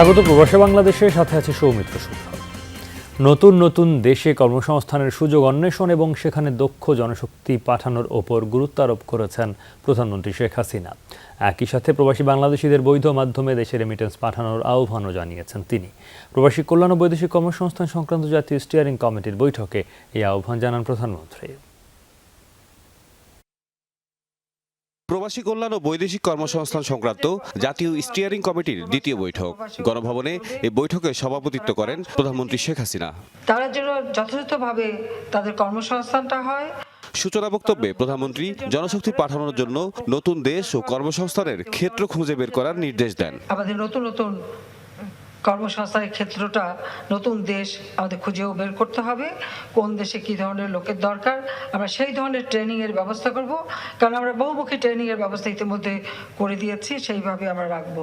স্বাগত, প্রবাসী বাংলাদেশের সাথে আছে সৌমিত্র সূত্র নতুন নতুন দেশে কর্মসংস্থানের সুযোগ অন্বেষণ এবং সেখানে দক্ষ জনশক্তি পাঠানোর ওপর গুরুত্ব আরোপ করেছেন প্রধানমন্ত্রী শেখ হাসিনা। একই সাথে প্রবাসী বাংলাদেশিদের বৈধ মাধ্যমে দেশে রেমিটেন্স পাঠানোর আহ্বানও জানিয়েছেন তিনি। প্রবাসী কল্যাণ ও বৈদেশিক কর্মসংস্থান সংক্রান্ত জাতীয় স্টিয়ারিং কমিটির বৈঠকে এই আহ্বান জানান প্রধানমন্ত্রী। প্রবাসী কল্যাণ ও বৈদেশিক কর্মসংস্থান সংক্রান্ত জাতীয় স্টিয়ারিং কমিটির দ্বিতীয় বৈঠক। গণভবনে এই বৈঠকে সভাপতিত্ব করেন প্রধানমন্ত্রী শেখ হাসিনা। তারা যেন যথাযথভাবে তাদের কর্মসংস্থানটা হয়। সূচনা বক্তব্যে প্রধানমন্ত্রী জনশক্তি পাঠানোর জন্য নতুন দেশ ও কর্মসংস্থানের ক্ষেত্র খুঁজে বের করার নির্দেশ দেন। আমাদের নতুন নতুন কর্মসংস্থানের ক্ষেত্রটা নতুন দেশ আমাদের খুঁজেও বের করতে হবে। কোন দেশে কি ধরনের লোকের দরকার? আমরা সেই ধরনের ট্রেনিংয়ের ব্যবস্থা করব। কারণ আমরা বহুমুখী ট্রেনিংয়ের ব্যবস্থা ইতিমধ্যে করে দিয়েছি সেইভাবে আমরা রাখব।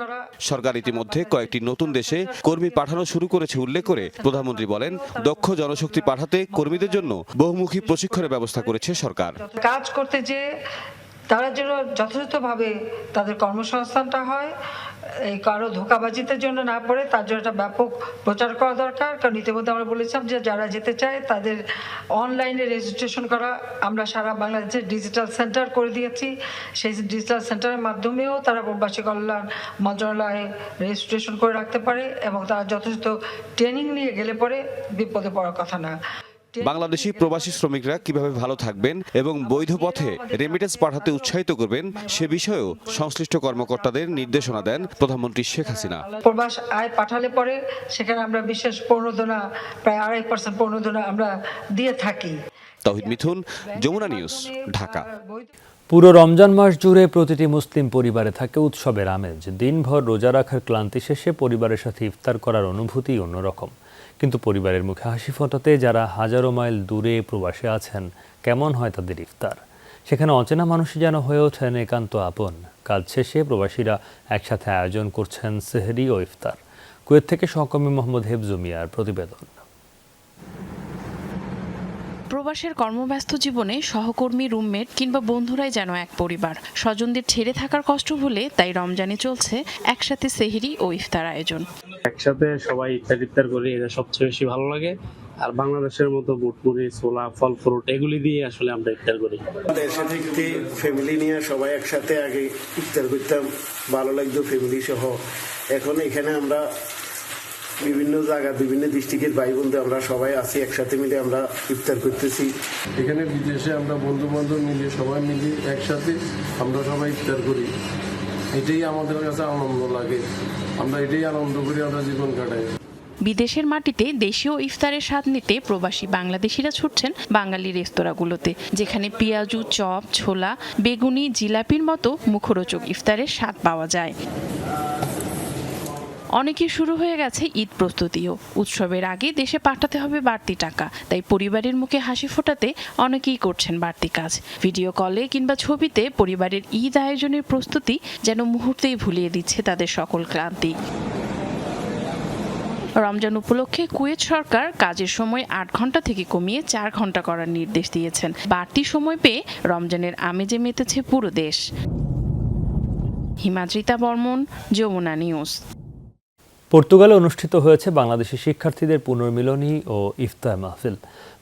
করা সরকার ইতিমধ্যে কয়েকটি নতুন দেশে কর্মী পাঠানো শুরু করেছে উল্লেখ করে প্রধানমন্ত্রী বলেন দক্ষ জনশক্তি পাঠাতে কর্মীদের জন্য বহুমুখী প্রশিক্ষণের ব্যবস্থা করেছে সরকার। কাজ করতে যে তারা যেন যথাযথভাবে তাদের কর্মসংস্থানটা হয় এই কারও ধোকাবাজিতে জন্য না পড়ে, তার জন্য একটা ব্যাপক প্রচার করা দরকার। কারণ ইতিমধ্যে আমরা বলেছিলাম যে যারা যেতে চায়, তাদের অনলাইনে রেজিস্ট্রেশন করা আমরা সারা বাংলাদেশে ডিজিটাল সেন্টার করে দিয়েছি। সেই ডিজিটাল সেন্টারের মাধ্যমেও তারা প্রবাসী কল্যাণ মন্ত্রণালয়ে রেজিস্ট্রেশন করে রাখতে পারে এবং তারা যথেষ্ট ট্রেনিং নিয়ে গেলে পরে বিপদে পড়ার কথা না। বাংলাদেশি প্রবাসী শ্রমিকরা কীভাবে ভালো থাকবেন এবং বৈধ পথে রেমিটেন্স পাঠাতে উৎসাহিত করবেন সে বিষয়েও সংশ্লিষ্ট কর্মকর্তাদের নির্দেশনা দেন প্রধানমন্ত্রী শেখ হাসিনা। প্রবাস আয় পাঠালে পরে সেখানে আমরা বিশেষ প্রণোদনা প্রায় আড়াই পার্সেন্ট প্রণোদনা আমরা দিয়ে থাকি। তহিদ মিথুন যমুনা নিউজ ঢাকা। পুরো রমজান মাস জুড়ে প্রতিটি মুসলিম পরিবারে থাকে উৎসবের আমেজ। দিনভর রোজা রাখার ক্লান্তি শেষে পরিবারের সাথে ইফতার করার অনুভূতি অন্যরকম। কিন্তু পরিবারের মুখে হাসি ফোটাতে যারা হাজারো মাইল দূরে প্রবাসে আছেন, কেমন হয় তাদের ইফতার? সেখানে অচেনা মানুষই যেন হয়ে ওঠেন একান্ত আপন। কাজ শেষে প্রবাসীরা একসাথে আয়োজন করছেন সেহরি ও ইফতার। কুয়েত থেকে সহকর্মী মোহাম্মদ হেফজুমিয়ার প্রতিবেদন। প্রবাসের কর্মব্যস্ত জীবনে সহকর্মী রুমমেট কিংবা বন্ধুরাই যেন এক পরিবার। স্বজনদের ছেড়ে থাকার কষ্ট ভুলে তাই রমজানে চলছে একসাথে সেহরি ও ইফতার আয়োজন। একসাথে সবাই ইফতার ইফতার করি এটা সবচেয়ে বেশি ভালো লাগে। আর বাংলাদেশের মতো বুটমুড়ি ছোলা ফল ফ্রুট এগুলি দিয়ে আসলে আমরা ইফতার করি। দেশে থেকে ফ্যামিলি নিয়ে সবাই একসাথে আগে ইফতার করতাম ভালো লাগতো ফ্যামিলি সহ। এখন এখানে আমরা বিভিন্ন জায়গা বিভিন্ন ডিস্ট্রিক্টের ভাই বন্ধু আমরা সবাই আছি একসাথে মিলে আমরা ইফতার করতেছি। এখানে বিদেশে আমরা বন্ধু বান্ধব মিলে সবাই মিলে একসাথে আমরা সবাই ইফতার করি। এটাই আমাদের কাছে আনন্দ লাগে। আমরা এটাই আনন্দ করি আমরা জীবন কাটাই। বিদেশের মাটিতে দেশীয় ইফতারের স্বাদ নিতে প্রবাসী বাংলাদেশিরা ছুটছেন বাঙালি রেস্তোরাঁগুলোতে যেখানে পেঁয়াজু চপ ছোলা বেগুনি জিলাপির মতো মুখরোচক ইফতারের স্বাদ পাওয়া যায়। অনেকের শুরু হয়ে গেছে ঈদ প্রস্তুতিও। উৎসবের আগে দেশে পাঠাতে হবে বাড়তি টাকা, তাই পরিবারের মুখে হাসি ফোটাতে অনেকেই করছেন বাড়তি কাজ। ভিডিও কলে কিংবা ছবিতে পরিবারের ঈদ আয়োজনের প্রস্তুতি যেন মুহূর্তেই ভুলিয়ে দিচ্ছে তাদের সকল ক্লান্তি। রমজান উপলক্ষে কুয়েত সরকার কাজের সময় আট ঘণ্টা থেকে কমিয়ে চার ঘণ্টা করার নির্দেশ দিয়েছেন। বাড়তি সময় পেয়ে রমজানের আমেজে মেতেছে পুরো দেশ। হিমাদ্রিতা বর্মন, যমুনা নিউজ। পর্তুগালে অনুষ্ঠিত হয়েছে বাংলাদেশি শিক্ষার্থীদের পুনর্মিলনী ও ইফতার মাহফিল।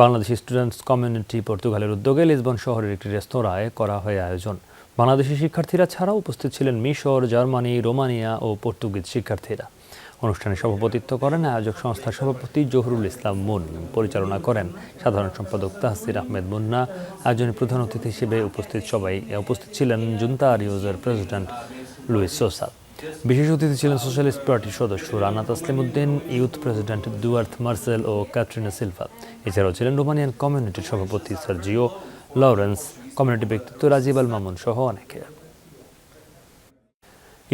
বাংলাদেশি স্টুডেন্টস কমিউনিটি পর্তুগালের উদ্যোগে লিসবন শহরের একটি রেস্তোরাঁয় করা হয় আয়োজন। বাংলাদেশি শিক্ষার্থীরা ছাড়াও উপস্থিত ছিলেন মিশর, জার্মানি, রোমানিয়া ও পর্তুগিজ শিক্ষার্থীরা। অনুষ্ঠানে সভাপতিত্ব করেন আয়োজক সংস্থার সভাপতি জহুরুল ইসলাম মুন। পরিচালনা করেন সাধারণ সম্পাদক তাহসির আহমেদ মুন্না। আয়োজনে প্রধান অতিথি হিসেবে উপস্থিত সবাই, উপস্থিত ছিলেন জুন্তা আরিউজের প্রেসিডেন্ট লুইস সোসা। বিশেষ অতিথি ছিলেন সোশ্যালিস্ট পার্টির সদস্য Rana Taslim Uddin youth president Duarte Marcel ও ক্যাটরিনা সিলভা। এছাড়াও ছিলেন রোমানিয়ান কমিউনিটির সভাপতি সার্জিও লরেন্স। কমিউনিটি ব্যক্তিত্ব রাজীব আল মামুন সহ অনেকে।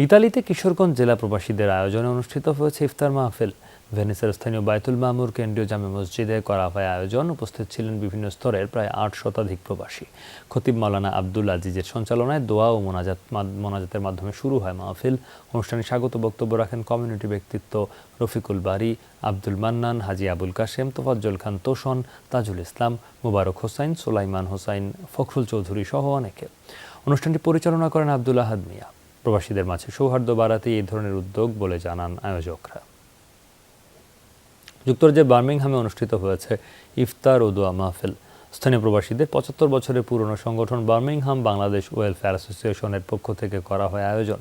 ইতালিতে কিশোরগঞ্জ জেলা প্রবাসীদের আয়োজনে অনুষ্ঠিত হয়েছে ইফতার মাহফিল। ভেনিসের স্থানীয় বায়তুল মামুর কেন্দ্রীয় জামে মসজিদে করা হয় আয়োজন। উপস্থিত ছিলেন বিভিন্ন স্তরের প্রায় আট শতাধিক প্রবাসী। খতিব মাওলানা আব্দুল আজিজের সঞ্চালনায় দোয়া ও মোনাজাত মোনাজাতের মাধ্যমে শুরু হয় মাহফিল। অনুষ্ঠানে স্বাগত বক্তব্য রাখেন কমিউনিটি ব্যক্তিত্ব রফিকুল বারি, আব্দুল মান্নান, হাজি আবুল কাশেম, তোফাজ্জল খান তোষণ, তাজুল ইসলাম, মুবারক হোসাইন, সোলাইমান হোসাইন, ফখরুল চৌধুরী সহ অনেকে। অনুষ্ঠানটি পরিচালনা করেন আব্দুল আহাদ মিয়া। প্রবাসীদের মাঝে সৌহার্দ্য বাড়াতে এই ধরনের উদ্যোগ বলে জানান আয়োজকরা। যুক্তরাজ্যের বার্মিংহামে অনুষ্ঠিত হয়েছে ইফতার ও দোয়া মাহফিল। স্থানীয় প্রবাসীদের পঁচাত্তর বছরের পুরনো সংগঠন বার্মিংহাম বাংলাদেশ ওয়েলফেয়ার অ্যাসোসিয়েশনের পক্ষ থেকে করা হয় আয়োজন।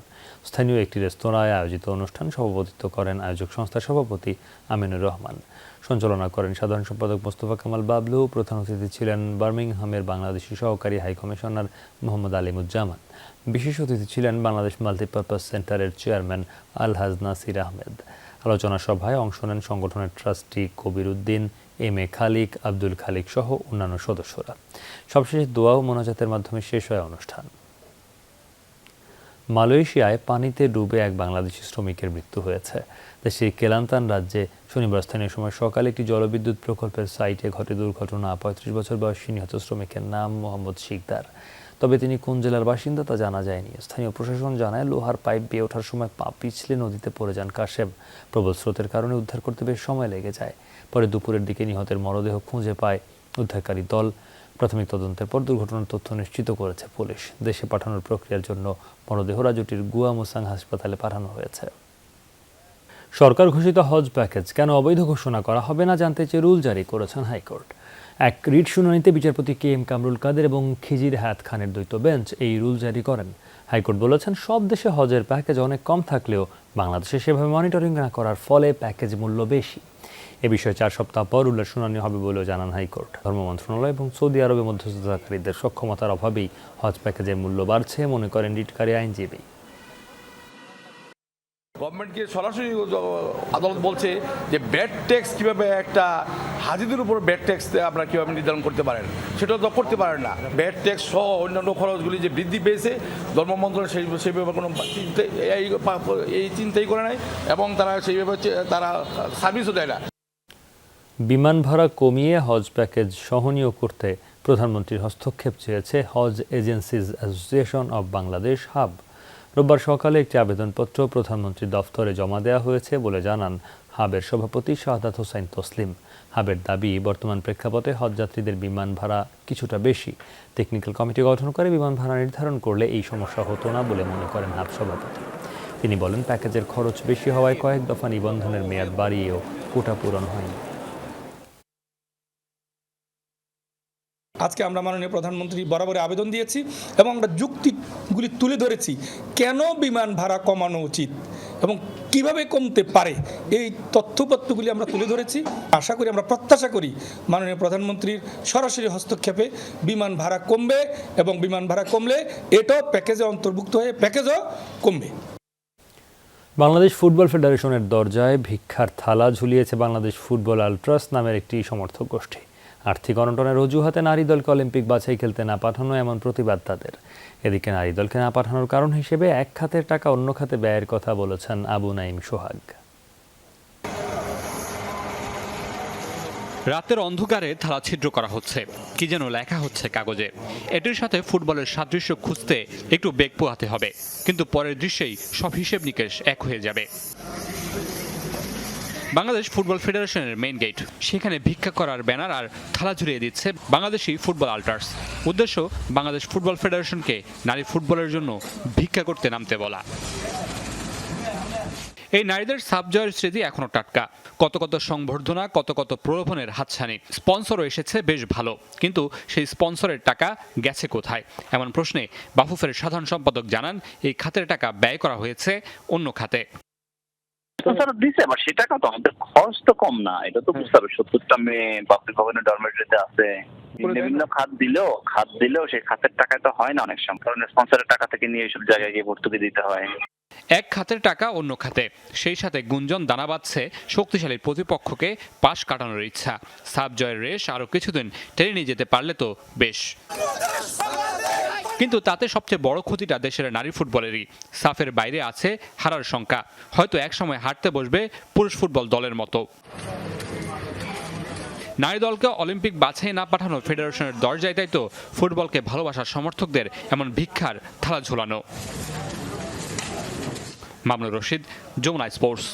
স্থানীয় একটি রেস্তোরাঁয় আয়োজিত অনুষ্ঠান সভাপতিত্ব করেন আয়োজক সংস্থার সভাপতি আমিনুর রহমান। সঞ্চালনা করেন সাধারণ সম্পাদক মোস্তফা কামাল বাবলু। প্রধান অতিথি ছিলেন বার্মিংহামের বাংলাদেশি সহকারী হাই কমিশনার মোহাম্মদ আলিমুজ্জামান। বিশেষ অতিথি ছিলেন বাংলাদেশ মাল্টিপারপাস সেন্টারের চেয়ারম্যান আলহাজ নাসির আহমেদ। আলোচনা সভায় অংশ নেন সংগঠনের trustee Kabir Uddin M A Khalik, Abdul Khalik সহ অন্যান্য সদস্যরা। সবশেষে দোয়া ও মোনাজাতের মাধ্যমে শেষ হয় অনুষ্ঠান। মালয়েশিয়ায় পানিতে ডুবে এক বাংলাদেশি শ্রমিকের মৃত্যু হয়েছে। দেশের কেলান্তান রাজ্যে শনিবার স্থানীয় সময় সকালে একটি জলবিদ্যুৎ প্রকল্পের সাইটে ঘটে দুর্ঘটনা। পঁয়ত্রিশ বছর বয়সী নিহত শ্রমিকের নাম মোহাম্মদ শিকদার। তবে তিনি কোন জেলার বাসিন্দা তা জানা যায়নি। স্থানীয় প্রশাসন জানায়, লোহার পাইপ বেয়ে ওঠার সময় পা পিছলে নদীতে পড়ে যান কাশেম। প্রবল স্রোতের কারণে উদ্ধার করতে বেশ সময় লেগে যায়। পরে দুপুরের দিকে নিহতের মরদেহ খুঁজে পায় উদ্ধারকারী দল। প্রাথমিক তদন্তের পর দুর্ঘটনার তথ্য নিশ্চিত করেছে পুলিশ। দেশে পাঠানোর প্রক্রিয়ার জন্য মরদেহ রাজুটির গুয়া মুসাং হাসপাতালে পাঠানো হয়েছে। সরকার ঘোষিত হজ প্যাকেজ কেন অবৈধ ঘোষণা করা হবে না জানতে চেয়ে রুল জারি করেছেন হাইকোর্ট। এক রিট শুনানিতে বিচারপতি কে এম কামরুল কাদের এবং খিজির হায়াত খানের দ্বৈত বেঞ্চ এই রুল জারি করেন। হাইকোর্ট বলেছেন, সব দেশে হজের প্যাকেজ অনেক কম থাকলেও বাংলাদেশে সেভাবে মনিটরিং না করার ফলে প্যাকেজ মূল্য বেশি। এ বিষয়ে চার সপ্তাহ পর উল্লেখ শুনানি হবে বলেও জানান হাইকোর্ট। ধর্ম মন্ত্রণালয় এবং সৌদি আরবে মধ্যস্থতাকারীদের সক্ষমতার অভাবেই হজ প্যাকেজের মূল্য বাড়ছে, মনে করেন রিটকারী আইনজীবী। গভর্নমেন্টকে সরাসরি আদালত বলছে যে ব্যাড ট্যাক্স কীভাবে একটা হাজিদের উপর ব্যাড ট্যাক্স আপনারা কীভাবে নির্ধারণ করতে পারেন? সেটা তো করতে পারেন না। ব্যাড ট্যাক্স সহ অন্যান্য খরচগুলি যে বৃদ্ধি পেয়েছে, ধর্ম মন্ত্রণালয় সেই সেইভাবে কোনো চিন্তা এই চিন্তাই করে নাই এবং তারা সেইভাবে হচ্ছে, তারা সার্ভিসও দেয় না। বিমান ভাড়া কমিয়ে হজ প্যাকেজ সহনীয় করতে প্রধানমন্ত্রীর হস্তক্ষেপ চেয়েছে Hajj agencies association of Bangladesh HAB. রোববার সকালে একটি আবেদনপত্র প্রধানমন্ত্রীর দফতরে জমা দেওয়া হয়েছে বলে জানান হাবের সভাপতি শাহাদাত হোসাইন তসলিম। হাবের দাবি, বর্তমান প্রেক্ষাপটে হজযাত্রীদের বিমান ভাড়া কিছুটা বেশি। টেকনিক্যাল কমিটি গঠন করে বিমান ভাড়া নির্ধারণ করলে এই সমস্যা হতো না বলে মনে করেন হাব সভাপতি। তিনি বলেন, প্যাকেজের খরচ বেশি হওয়ায় কয়েক দফা নিবন্ধনের মেয়াদ বাড়িয়েও কোটা পূরণ হয়নি। আজকে আমরা মাননীয় প্রধানমন্ত্রী বরাবর আবেদন দিয়েছি এবং আমরা যুক্তিগুলি তুলে ধরেছি, কেন বিমান ভাড়া কমানো উচিত? এবং কীভাবে কমতে পারে এই তথ্যপত্রগুলি আমরা তুলে ধরেছি। আশা করি আমরা প্রত্যাশা করি মাননীয় প্রধানমন্ত্রীর সরাসরি হস্তক্ষেপে বিমান ভাড়া কমবে এবং বিমান ভাড়া কমলে এটাও প্যাকেজে অন্তর্ভুক্ত হয়ে প্যাকেজও কমবে। বাংলাদেশ ফুটবল ফেডারেশনের দরজায় ভিক্ষার থালা ঝুলিয়েছে বাংলাদেশ ফুটবল আলট্রাস নামের একটি সমর্থক গোষ্ঠী। আর্থিক অনটনের অজুহাতে নারী দলকে অলিম্পিক বাছাই খেলতে না পাঠানো এমন প্রতিবাদ তাদের। এদিকে নারী দলকে না পাঠানোর কারণ হিসেবে এক খাতের টাকা অন্য খাতে ব্যয়ের কথা বলেছেন আবু নাইম সোহাগ। রাতের অন্ধকারে থালা ছিদ্র করা হচ্ছে। কি যেন লেখা হচ্ছে কাগজে। এটির সাথে ফুটবলের সাদৃশ্য খুঁজতে একটু বেগ পোহাতে হবে। কিন্তু পরের দৃশ্যেই সব হিসেব নিকেশ এক হয়ে যাবে। বাংলাদেশ ফুটবল ফেডারেশনের মেইন গেট সেখানে ভিক্ষা করার ব্যানার আর থালা ঝুলিয়ে দিচ্ছে বাংলাদেশি ফুটবল আল্টার্স উদ্দেশ্য, বাংলাদেশ ফুটবল ফেডারেশনকে নারী ফুটবলের জন্য ভিক্ষা করতে নামতে বলা। এই নারীদের সাবজয়ের স্মৃতি এখনও টাটকা। কত কত সংবর্ধনা, কত কত প্রলোভনের হাতছানি। স্পন্সরও এসেছে বেশ ভালো। কিন্তু সেই স্পন্সরের টাকা গেছে কোথায়? এমন প্রশ্নে বাফুফের সাধারণ সম্পাদক জানান, এই খাতের টাকা ব্যয় করা হয়েছে অন্য খাতে। স্যার দিছে আবার সে টাকা তো আমাদের খরচ তো কম না এটা তো বুঝতে হবে। সত্তরটা মেয়ে পাবলিক ভবনের ডরমেটরিতে আছে। বিভিন্ন খাত দিলেও খাত দিলেও সেই খাতের টাকায় তো হয় না অনেক সময়। কারণ স্পন্সরের টাকা থেকে নিয়ে এইসব জায়গায় গিয়ে ভর্তুকি দিতে হয়। এক খাতের টাকা অন্য খাতে। সেই সাথে গুঞ্জন দানা বাঁধছে শক্তিশালী প্রতিপক্ষকে পাশ কাটানোর ইচ্ছা। সাবজয়ের রেশ আরও কিছুদিন টেনে নিয়ে যেতে পারলে তো বেশ। কিন্তু তাতে সবচেয়ে বড় ক্ষতিটা দেশের নারী ফুটবলেরই। সাফের বাইরে আছে হারার সংখ্যা। হয়তো একসময় হারতে বসবে পুরুষ ফুটবল দলের মতো। নারী দলকে অলিম্পিক বাছাই না পাঠানো ফেডারেশনের দরজায় তাই তো ফুটবলকে ভালোবাসার সমর্থকদের এমন ভিক্ষার থালা ঝোলানো। মামুনুর রশিদ, যমুনা স্পোর্টস।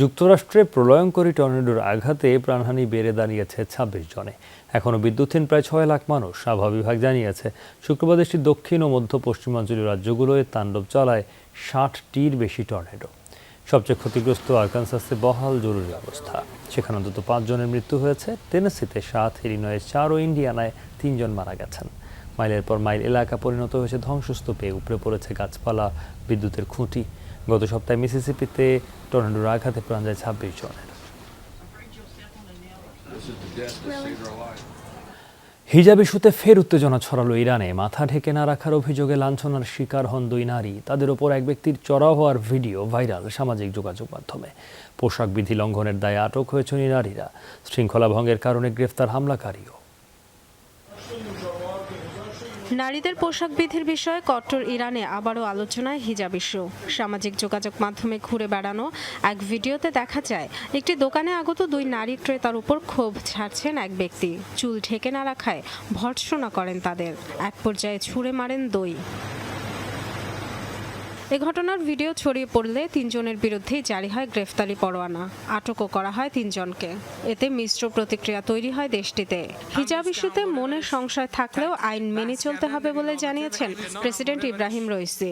যুক্তরাষ্ট্রে প্রলয়ঙ্করী টর্নেডোর আঘাতে প্রাণহানি বেড়ে দাঁড়িয়েছে ছাব্বিশ জনে। এখনও বিদ্যুৎহীন প্রায় ছয় লাখ মানুষ, আবহাওয়া বিভাগ জানিয়েছে। শুক্রবার দেশটির দক্ষিণ ও মধ্য পশ্চিমাঞ্চলীয় রাজ্যগুলোয় তাণ্ডব চালায় ষাটটির বেশি টর্নেডো। সবচেয়ে ক্ষতিগ্রস্ত আরকানসাসে বহাল জরুরি অবস্থা। সেখানে অন্তত পাঁচজনের মৃত্যু হয়েছে। টেনেসিতে সাত ইলিনয়ে চার ও ইন্ডিয়ানায় তিনজন মারা গেছেন। মাইলের পর মাইল এলাকা পরিণত হয়েছে ধ্বংসস্তূপে। উপড়ে পড়েছে গাছপালা, বিদ্যুতের খুঁটি। গত সপ্তাহে মিসিসিপিতে টর্নেডোর আঘাতে প্রাণ যায় ছাব্বিশ জনের। হিজাব ইস্যুতে ফের উত্তেজনা ছড়ালো ইরানে। মাথা ঢেকে না রাখার অভিযোগে লাঞ্ছনার শিকার হন দুই নারী। তাদের ওপর এক ব্যক্তির চড়া হওয়ার ভিডিও ভাইরাল সামাজিক যোগাযোগ মাধ্যমে। পোশাক বিধি লঙ্ঘনের দায়ে আটক হয়েছেন নারীরা। শৃঙ্খলা ভঙ্গের কারণে গ্রেফতার হামলাকারীও। নারীদের পোশাক বিধির বিষয়ে কট্টর ইরানে আবারও আলোচনায় হিজাব ইস্যু। সামাজিক যোগাযোগ মাধ্যমে ঘুরে বেড়ানো এক ভিডিওতে দেখা যায়, একটি দোকানে আগত দুই নারী ক্রেতার উপর ক্ষোভ ছাড়ছেন এক ব্যক্তি। চুল ঢেকে না রাখায় ভর্সনা করেন তাদের। এক পর্যায়ে ছুঁড়ে মারেন দই। এ ঘটনার ভিডিও ছড়িয়ে পড়লে তিনজনের বিরুদ্ধেই জারি হয় গ্রেফতারি পরোয়ানা। আটকও করা হয় তিনজনকে। এতে মিশ্র প্রতিক্রিয়া তৈরি হয় দেশটিতে। হিজাব ইস্যুতে মনের সংশয় থাকলেও আইন মেনে চলতে হবে বলে জানিয়েছেন প্রেসিডেন্ট ইব্রাহিম রইসি।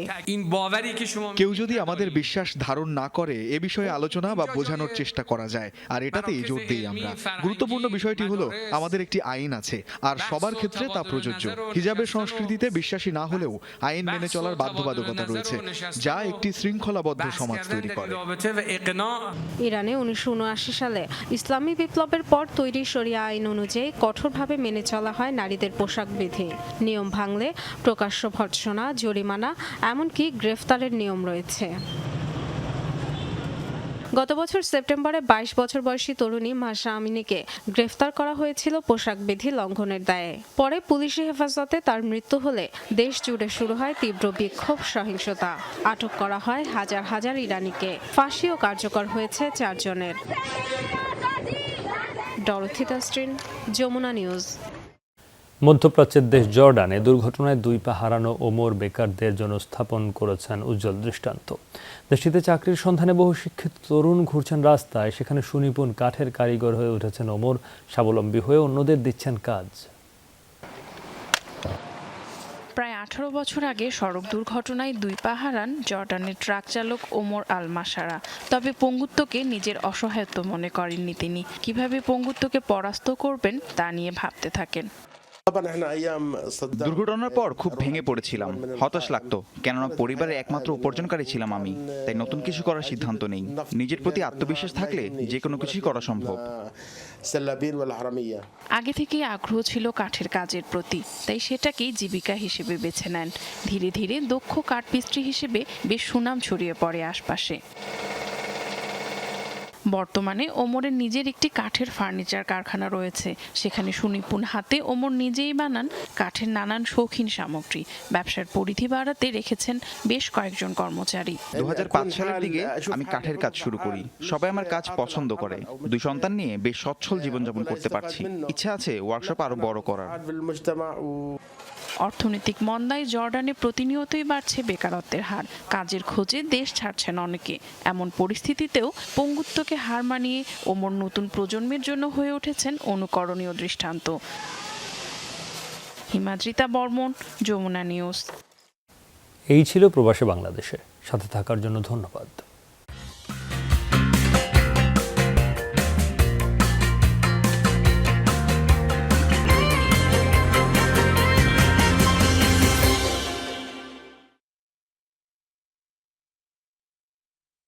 কেউ যদি আমাদের বিশ্বাস ধারণ না করে এ বিষয়ে আলোচনা বা বোঝানোর চেষ্টা করা যায়। আর এটাতেই জোর দিই আমরা। গুরুত্বপূর্ণ বিষয়টি হলো আমাদের একটি আইন আছে। আর সবার ক্ষেত্রে তা প্রযোজ্য। হিজাবের সংস্কৃতিতে বিশ্বাসী না হলেও আইন মেনে চলার বাধ্যবাধকতা রয়েছে। যা একটি শৃঙ্খলাবদ্ধ সমাজ তৈরি করে। ইরানে উনিশশো সালে ইসলামী বিপ্লবের পর তৈরি শরিয়া আইন অনুযায়ী কঠোরভাবে মেনে চলা হয় নারীদের পোশাক বিধি। নিয়ম ভাঙলে প্রকাশ্য ভর্ৎসনা জরিমানা এমনকি গ্রেফতারের নিয়ম রয়েছে। গত বছর সেপ্টেম্বরে বাইশ বছর বয়সী তরুণী মাসা আমিনীকে গ্রেফতার করা হয়েছিল পোশাক বিধি লঙ্ঘনের দায়ে। পরে পুলিশি হেফাজতে তার মৃত্যু হলে দেশ জুড়ে শুরু হয় তীব্র বিক্ষোভ, সহিংসতা। আটক করা হয় হাজার হাজার ইরানিকে। ফাঁসিও কার্যকর হয়েছে চারজনের। ডরথি দাস্ট্রিন যমুনা নিউজ। মধ্যপ্রাচ্যের দেশ জর্ডানে দুর্ঘটনায় দুই পা হারানো ওমর বেকারদের জন্য স্থাপন করেছেন উজ্জ্বল দৃষ্টান্ত। দেশটিতে চাকরির সন্ধানে বহু শিক্ষিত তরুণ ঘুরছেন রাস্তায়, সেখানে সুনিপুণ কাঠের কারিগর হয়ে উঠেছেন ওমর, স্বাবলম্বী হয়ে অন্যদের দিচ্ছেন কাজ। প্রায় আঠারো বছর আগে সড়ক দুর্ঘটনায় দুই পা হারান জর্ডানের ট্রাক চালক ওমর আল মাসারা তবে পঙ্গুত্বকে নিজের অসহায়ত্ব মনে করেননি তিনি। কীভাবে পঙ্গুত্বকে পরাস্ত করবেন তা নিয়ে ভাবতে থাকেন। দুর্ঘটনার পর খুব ভেঙে পড়েছিলাম হতাশ লাগতো কেননা পরিবারের একমাত্র উপার্জনকারী ছিলাম আমি তাই নতুন কিছু করার সিদ্ধান্ত নেই। নিজের প্রতি আত্মবিশ্বাস থাকলে যে কোনো কিছুই করা সম্ভব। আগে থেকেই আগ্রহ ছিল কাঠের কাজের প্রতি তাই সেটাকেই জীবিকা হিসেবে বেছে নেন। ধীরে ধীরে দক্ষ কাঠমিস্ত্রি হিসেবে বেশ সুনাম ছড়িয়ে পড়ে আশপাশে। বর্তমানে ওমরের নিজের একটি কাঠের ফার্নিচার কারখানা রয়েছে। সেখানে সুনিপুণ হাতে ওমর নিজেই বানান কাঠের নানান শৌখিন সামগ্রী। ব্যবসার পরিধি বাড়াতে রেখেছেন বেশ কয়েকজন কর্মচারী। দু হাজার পাঁচ সালের দিকে আমি কাঠের কাজ শুরু করি। সবাই আমার কাজ পছন্দ করে। দুই সন্তান নিয়ে বেশ সচ্ছল জীবনযাপন করতে পারছি। ইচ্ছা আছে ওয়ার্কশপ আরও বড় করার। অর্থনৈতিক মন্দায় জর্ডানে প্রতিনিয়তই বাড়ছে বেকারত্বের হার। কাজের খোঁজে দেশ ছাড়ছেন অনেকে। এমন পরিস্থিতিতেও পঙ্গুত্বকে হার মানিয়ে ওমর নতুন প্রজন্মের জন্য হয়ে উঠেছেন অনুকরণীয় দৃষ্টান্ত। হিমাদ্রিতা বর্মন, যমুনা নিউজ। এই ছিল প্রবাসী বাংলাদেশে সাথে থাকার জন্য ধন্যবাদ।